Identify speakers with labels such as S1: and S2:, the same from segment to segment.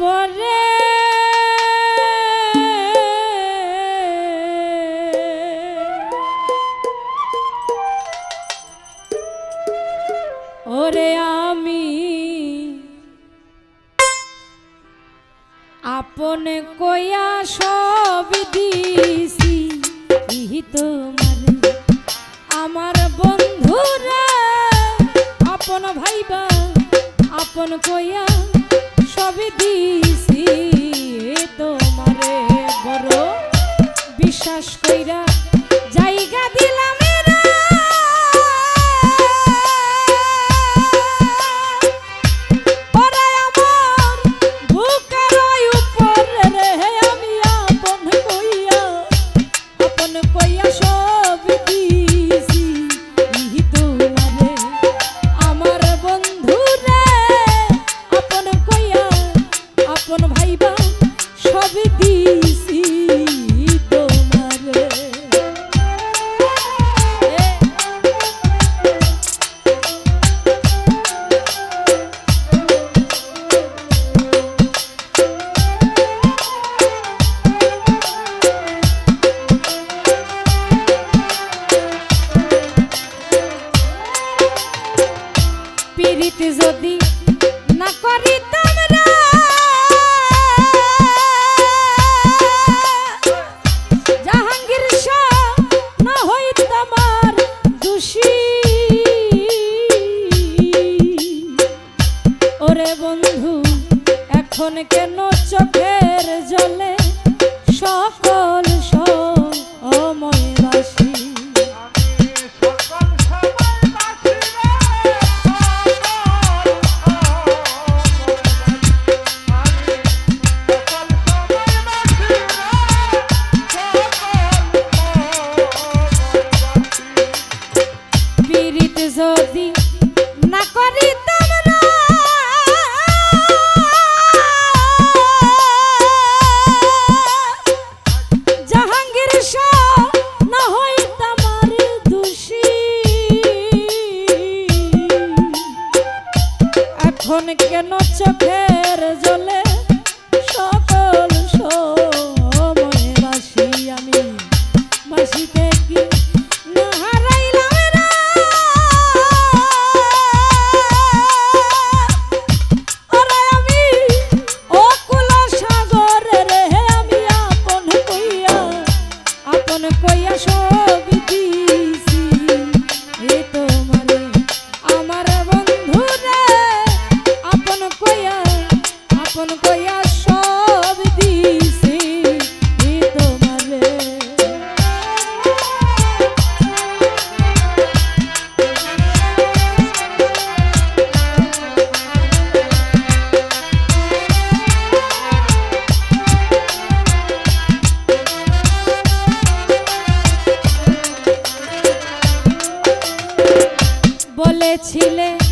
S1: পরে। ওরে আমি আপনে কয়া সব দিছি তোমার। আমার বন্ধুরা আপন ভাইবা আপন কয়া তোমারে বড় বিশ্বাস কইরা যদি না জাহাঙ্গীর না ওরে বন্ধু এখন কেন চোখের জলে ছিলে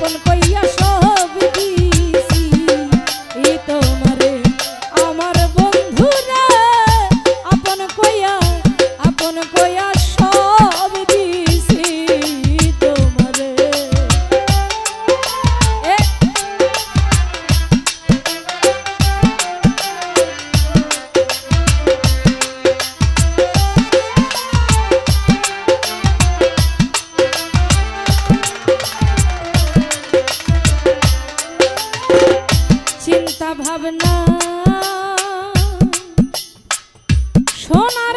S1: আপন কইয়া চিন্তা ভাবনা। সোনার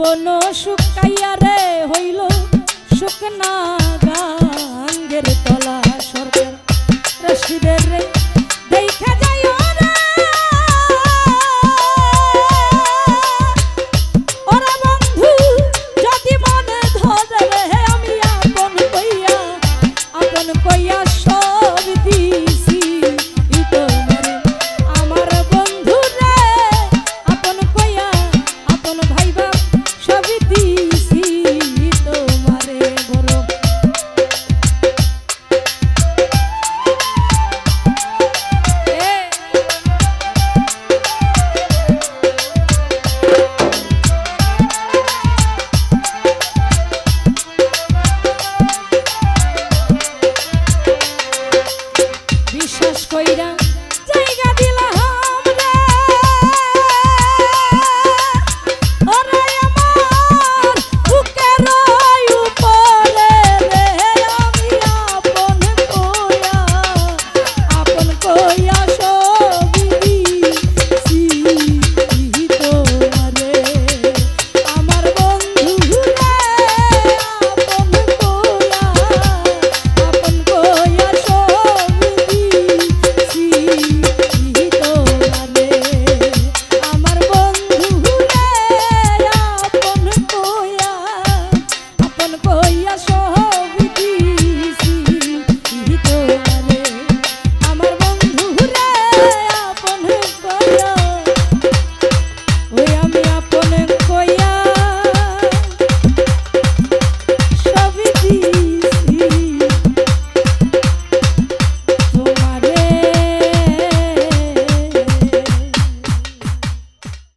S1: জীবন শুকাইয়া রে হইল শুকনা গাঙ্গের তলা সরকার রশিদের রে। দেখা